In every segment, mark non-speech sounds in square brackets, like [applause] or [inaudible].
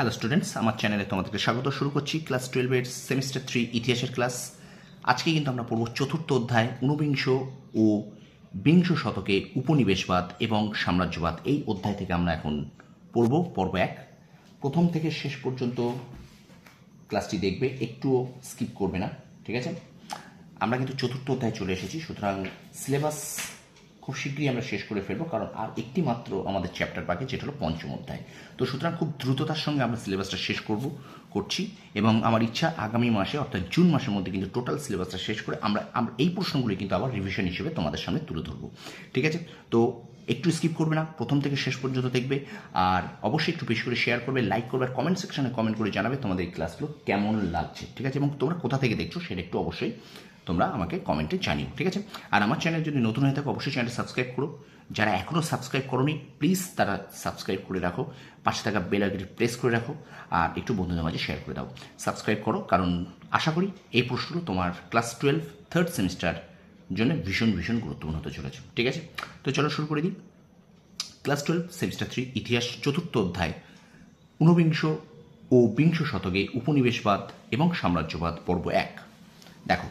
Hello students আমার চ্যানেলে তোমাদেরকে স্বাগত। শুরু করছি ক্লাস টুয়েলভের সেমিস্টার থ্রি ইতিহাসের ক্লাস আজকে কিন্তু আমরা পড়ব চতুর্থ অধ্যায় ঊনবিংশ ও বিংশ শতকে উপনিবেশবাদ এবং সাম্রাজ্যবাদ। এই অধ্যায় থেকে আমরা এখন পড়ব, পর্ব এক। প্রথম থেকে শেষ পর্যন্ত ক্লাসটি দেখবে, একটুও স্কিপ করবে না, ঠিক আছে? আমরা কিন্তু চতুর্থ অধ্যায়ে চলে এসেছি, সুতরাং সিলেবাস খুব শীঘ্রই আমরা শেষ করে ফেলব, কারণ আর একটি মাত্র আমাদের চ্যাপ্টার বাকি, যেটা হলো পঞ্চম অধ্যায়। তো সুতরাং খুব দ্রুততার সঙ্গে আমরা সিলেবাসটা শেষ করব, করছি, এবং আমার ইচ্ছা আগামী মাসে, অর্থাৎ জুন মাসের মধ্যে কিন্তু টোটাল সিলেবাসটা শেষ করে আমরা আমরা এই প্রশ্নগুলি কিন্তু আবার রিভিশন হিসেবে তোমাদের সামনে তুলে ধরবো। ঠিক আছে? তো একটু স্কিপ করবে না, প্রথম থেকে শেষ পর্যন্ত দেখবে, আর অবশ্যই একটু বেশি করে শেয়ার করবে লাইক করবে, আর কমেন্ট সেকশনে কমেন্ট করে জানাবে তোমাদের এই ক্লাসগুলো কেমন লাগছে। ঠিক আছে? এবং তোমরা কোথা থেকে দেখছ সেটা একটু অবশ্যই তোমরা আমাকে কমেন্টে জানিও, ঠিক আছে? আর আমার চ্যানেল যদি নতুন হয়ে থাকে, অবশ্যই চ্যানেলটা সাবস্ক্রাইব করো। যারা এখনও সাবস্ক্রাইব করোনি প্লিজ তারা সাবস্ক্রাইব করে রাখো। পাশে থাকা বেল আইকনটি প্রেস করে রাখো। আর একটু বন্ধুদের মাঝে শেয়ার করে দাও। সাবস্ক্রাইব করো, কারণ আশা করি এই প্রশ্নগুলো তোমার ক্লাস টুয়েলভ থার্ড সেমিস্টার জন্য ভীষণ ভীষণ গুরুত্বপূর্ণ হতে চলেছে, ঠিক আছে? তো চলো শুরু করে দিই। ক্লাস টুয়েলভ সেমিস্টার থ্রি ইতিহাস চতুর্থ অধ্যায়, ঊনবিংশ ও বিংশ শতকে উপনিবেশবাদ এবং সাম্রাজ্যবাদ পর্ব এক। দেখো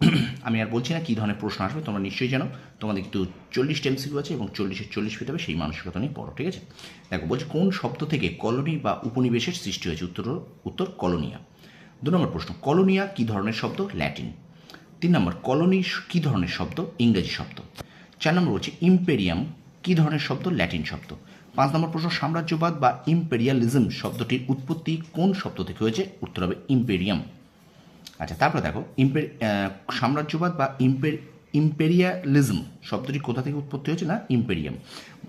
[clears throat] আমি আর বলছি না কী ধরনের প্রশ্ন আসবে, তোমরা নিশ্চয়ই জানো। তোমাদের কিন্তু চল্লিশটা এমসিকিউ আছে এবং চল্লিশের চল্লিশ পেতে হবে, সেই মানসিকতা নিয়ে পড়ো, ঠিক আছে? দেখো, বলছি কোন শব্দ থেকে কলোনি বা উপনিবেশের সৃষ্টি হয়েছে? উত্তর উত্তর কলোনিয়া। দু নম্বর প্রশ্ন, কলোনিয়া কী ধরনের শব্দ? ল্যাটিন। তিন নম্বর, কলোনি কী ধরনের শব্দ? ইংরেজি শব্দ। চার নম্বর হচ্ছে ইম্পেরিয়াম কী ধরনের শব্দ? ল্যাটিন শব্দ। পাঁচ নম্বর প্রশ্ন, সাম্রাজ্যবাদ বা ইম্পেরিয়ালিজম শব্দটির উৎপত্তি কোন শব্দ থেকে হয়েছে? উত্তর হবে, ইম্পেরিয়াম। আচ্ছা তারপরে দেখো, ইম্পের সাম্রাজ্যবাদ বা ইম্পের, ইম্পেরিয়ালিজম শব্দটি কোথা থেকে উৎপত্তি হয়েছে না? ইম্পেরিয়াম।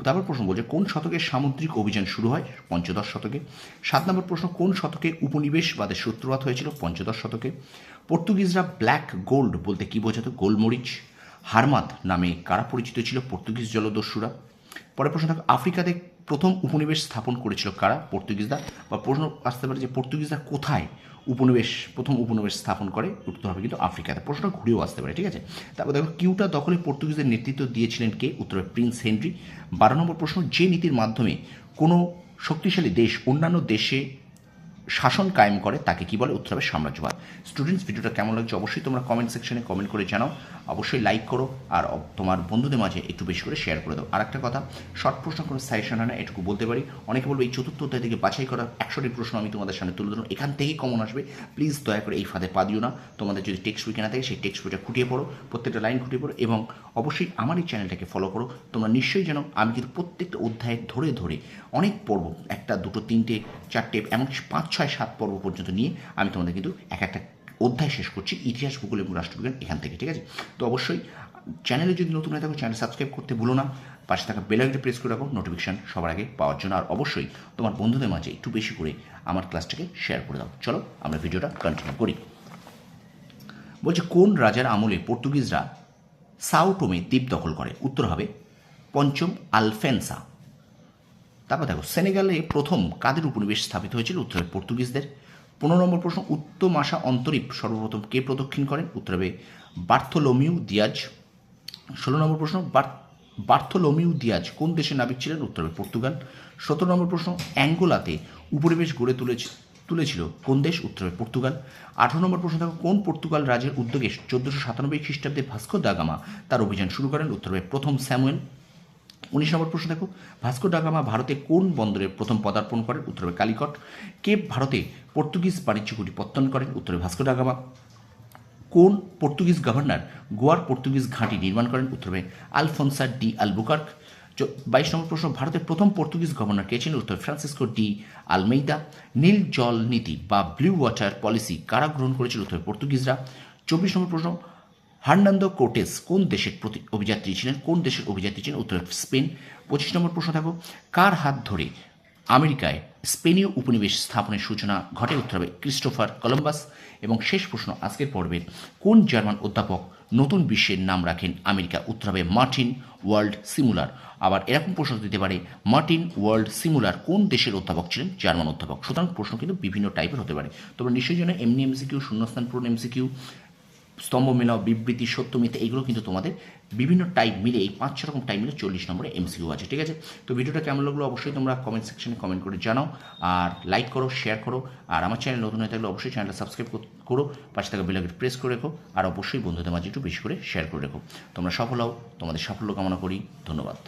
তারপর প্রশ্ন বলছে, কোন শতকে সামুদ্রিক অভিযান শুরু হয়? পঞ্চদশ শতকে। সাত নম্বর প্রশ্ন, কোন শতকে উপনিবেশবাদের সূত্রপাত হয়েছিল? পঞ্চদশ শতকে। পর্তুগিজরা ব্ল্যাক গোল্ড বলতে কী বোঝাতো? গোলমরিচ। হারমাদ নামে কারা পরিচিত ছিল? পর্তুগিজ জলদস্যুরা। পরের প্রশ্ন থাকো আফ্রিকাতে প্রথম উপনিবেশ স্থাপন করেছিল কারা? পর্তুগিজরা। বা প্রশ্ন আসতে পারে যে পর্তুগিজরা কোথায় উপনিবেশ, প্রথম উপনিবেশ স্থাপন করে? উত্তর হবে কিন্তু আফ্রিকাতে। প্রশ্ন ঘুরেও আসতে পারে, ঠিক আছে? তারপর দেখো, কিউটা দখলে পর্তুগিজদের নেতৃত্ব দিয়েছিলেন কে? উত্তরে প্রিন্স হেনরি। বারো নম্বর প্রশ্ন, যে নীতির মাধ্যমে কোনো শক্তিশালী দেশ অন্যান্য দেশে শাসন কায়েম করে, তাকে কি বলে? উত্তর হবে সাম্রাজ্যবাদ। স্টুডেন্টস ভিডিওটা কেমন লাগছে অবশ্যই তোমরা কমেন্ট সেকশনে কমেন্ট করে জানাও। অবশ্যই লাইক করো আর তোমার বন্ধুদের মাঝে একটু বেশি করে শেয়ার করে দাও। আর একটা কথা শর্ট প্রশ্ন কোনো সাজেশন হয় না, এটুকু বলতে পারি। অনেকে বলবে এই চতুর্থ অধ্যায় থেকে বাছাই করা একশোটি প্রশ্ন আমি তোমাদের সামনে তুলে ধরুন এখান থেকেই কমন আসবে। প্লিজ দয়া করে এই ফাঁদে পা দিও না। তোমাদের যদি টেক্সট বই কেনা থাকে, সেই টেক্সট বইটা খুঁটিয়ে পড়ো, প্রত্যেকটা লাইন খুঁটিয়ে পড়ো এবং অবশ্যই আমার এই চ্যানেলটাকে ফলো করো। তোমরা নিশ্চয়ই জানো, আমি কিন্তু প্রত্যেকটা অধ্যায় ধরে ধরে অনেক পর্ব একটা, দুটো, তিনটে, চারটে, এমনকি পাঁচ ছয়, সাত পর্ব পর্যন্ত নিয়ে আমি তোমাদের কিন্তু এক একটা অধ্যায় শেষ করছি, ইতিহাস, ভূগোল এবং রাষ্ট্রবিজ্ঞান এখান থেকে, ঠিক আছে? তো অবশ্যই চ্যানেলে যদি নতুন হয়ে থাকো, চ্যানেল সাবস্ক্রাইব করতে ভুলো না। পাশে থাকা বেলাইকটা প্রেস করে রাখো, নোটিফিকেশন সবার আগে পাওয়ার জন্য। আর অবশ্যই তোমার বন্ধুদের মাঝে একটু বেশি করে আমার ক্লাসটাকে শেয়ার করে দাও। চলো, আমরা ভিডিওটা কন্টিনিউ করি। বলছে, কোন রাজার আমলে পর্তুগিজরা সাউটোমে দ্বীপ দখল করে? উত্তর হবে, পঞ্চম আলফেন্সা। তারপর দেখো, সেনেগালে প্রথম কাদের উপনিবেশ স্থাপিত হয়েছিল? উত্তরে পর্তুগিজদের। পনেরো নম্বর প্রশ্ন, উত্তম আশা অন্তরীপ সর্বপ্রথম কে প্রদক্ষিণ করেন? উত্তর বার্থোলোমিউ দিয়াজ। ষোলো নম্বর প্রশ্ন, বার্থ- বার্থোলোমিউ দিয়াজ কোন দেশের নাবিক ছিলেন? উত্তর পর্তুগাল। সতেরো নম্বর প্রশ্ন, অ্যাঙ্গোলাতে উপনিবেশ গড়ে তুলেছে, তুলেছিল কোন দেশ? উত্তর পর্তুগাল। আঠারো নম্বর প্রশ্ন, দেখো, কোন পর্তুগাল রাজের উদ্যোগে চোদ্দোশো সাতানব্বই খ্রিস্টাব্দে ভাস্কো দাগামা তার অভিযান শুরু করেন? উত্তর প্রথম স্যামুয়েল। উনিশ নম্বর প্রশ্ন দেখো, ভাস্কো ডাগামা ভারতে কোন বন্দরে প্রথম পদার্পণ করেন? উত্তরে কালিকট। কে ভারতে পর্তুগিজ বাণিজ্য পত্তন করেন? উত্তরে ভাস্কো ডাগামা কোন পর্তুগিজ গভর্নর গোয়ার পর্তুগিজ ঘাঁটি নির্মাণ করেন? উত্তরে আলফোনসা ডি আলবুকার্ক। বাইশ নম্বর প্রশ্ন, ভারতের প্রথম পর্তুগিজ গভর্নর কে ছিলেন? উত্তর ফ্রান্সিসকো ডি আলমেইদা। নীল জল নীতি বা ব্লু ওয়াটার পলিসি কারা গ্রহণ করেছিল? উত্তর পর্তুগিজরা। চব্বিশ নম্বর প্রশ্ন হার্নান্দো কোর্টেস কোন দেশের প্রতি অভিযাত্রী ছিলেন? কোন দেশের অভিযাত্রী ছিলেন? উত্তরে স্পেন। পঁচিশ নম্বর প্রশ্ন থাকো। কার হাত ধরে আমেরিকায় স্পেনীয় উপনিবেশ স্থাপনের সূচনা ঘটে? উত্তর হবে ক্রিস্টোফার কলম্বাস। এবং শেষ প্রশ্ন আজকের পর্বের কোন জার্মান অধ্যাপক নতুন বিশ্বের নাম রাখেন আমেরিকা? উত্তর হবে মার্টিন ওয়ার্ল্ড সিমুলার। আবার এরকম প্রশ্ন দিতে পারে, মার্টিন ওয়ার্ল্ড সিমুলার কোন দেশের অধ্যাপক ছিলেন? জার্মান অধ্যাপক। সুতরাং প্রশ্ন কিন্তু বিভিন্ন টাইপের হতে পারে। তোমরা নিশ্চয়ই জানো এমনি এমসিকিউ শূন্যস্থান পূরণ এমসিকিউ স্তম্ভ মেলাও, বিবৃতি, সত্য, মিথ্যা, এগুলো কিন্তু তোমাদের বিভিন্ন টাইপ মিলে এই পাঁচ রকম টাইপ মিলে চল্লিশ নম্বরে এমসিকিউ আছে, ঠিক আছে? তো ভিডিওটা কেমন লাগল অবশ্যই তোমরা কমেন্ট সেকশনে কমেন্ট করে জানাও, আর লাইক করো শেয়ার করো, আর আমার চ্যানেল নতুন হয়ে থাকলে অবশ্যই চ্যানেলটা সাবস্ক্রাইব করো পাশে থাকা বেলাকে প্রেস করে রেখো, আর অবশ্যই বন্ধুদের মাঝে একটু বেশি করে শেয়ার করে রেখো। তোমরা সফল হও, তোমাদের সাফল্য কামনা করি, ধন্যবাদ।